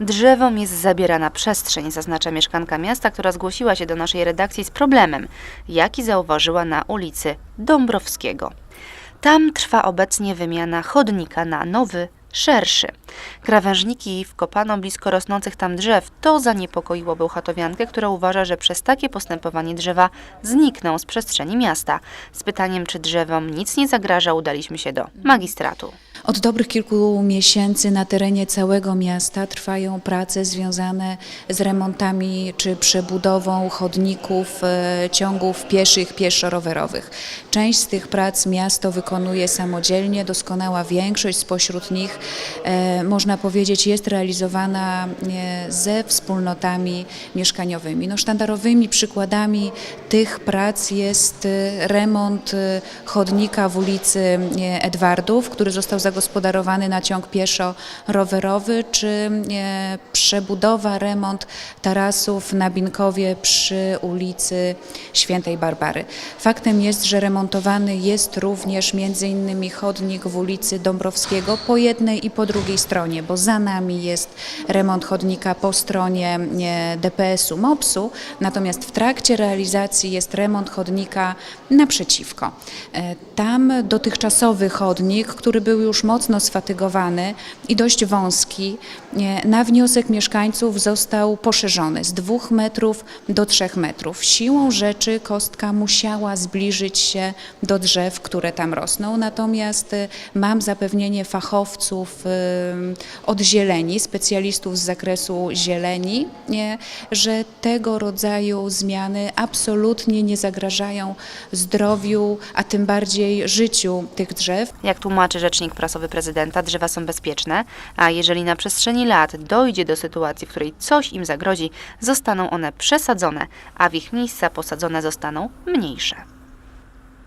Drzewom jest zabierana przestrzeń, zaznacza mieszkanka miasta, która zgłosiła się do naszej redakcji z problemem, jaki zauważyła na ulicy Dąbrowskiego. Tam trwa obecnie wymiana chodnika na nowy, szerszy. Krawężniki wkopano blisko rosnących tam drzew. To zaniepokoiło bełchatowiankę, która uważa, że przez takie postępowanie drzewa znikną z przestrzeni miasta. Z pytaniem, czy drzewom nic nie zagraża, udaliśmy się do magistratu. Od dobrych kilku miesięcy na terenie całego miasta trwają prace związane z remontami czy przebudową chodników, e, ciągów pieszych, pieszo-rowerowych. Część z tych prac miasto wykonuje samodzielnie, doskonała większość spośród nich, e, można powiedzieć, jest realizowana e, ze wspólnotami mieszkaniowymi. No, sztandarowymi przykładami tych prac jest remont chodnika w ulicy Edwardów, który został zagospodarowany na ciąg pieszo-rowerowy, czy e, przebudowa, remont tarasów na Binkowie przy ulicy Świętej Barbary. Faktem jest, że remontowany jest również między innymi chodnik w ulicy Dąbrowskiego po jednej i po drugiej stronie, bo za nami jest remont chodnika po stronie e, DPS-u MOPS-u, natomiast w trakcie realizacji jest remont chodnika naprzeciwko. E, Tam dotychczasowy chodnik, który był już mocno sfatygowany i dość wąski, na wniosek mieszkańców został poszerzony z dwóch metrów do trzech metrów. Siłą rzeczy kostka musiała zbliżyć się do drzew, które tam rosną, natomiast e, mam zapewnienie fachowców e, od zieleni, specjalistów z zakresu zieleni, że tego rodzaju zmiany absolutnie nie zagrażają zdrowiu, a tym bardziej życiu tych drzew. Jak tłumaczy rzecznik prasowy prezydenta, drzewa są bezpieczne, a jeżeli na przestrzeni lat dojdzie do sytuacji, w której coś im zagrozi, zostaną one przesadzone, a w ich miejsca posadzone zostaną mniejsze.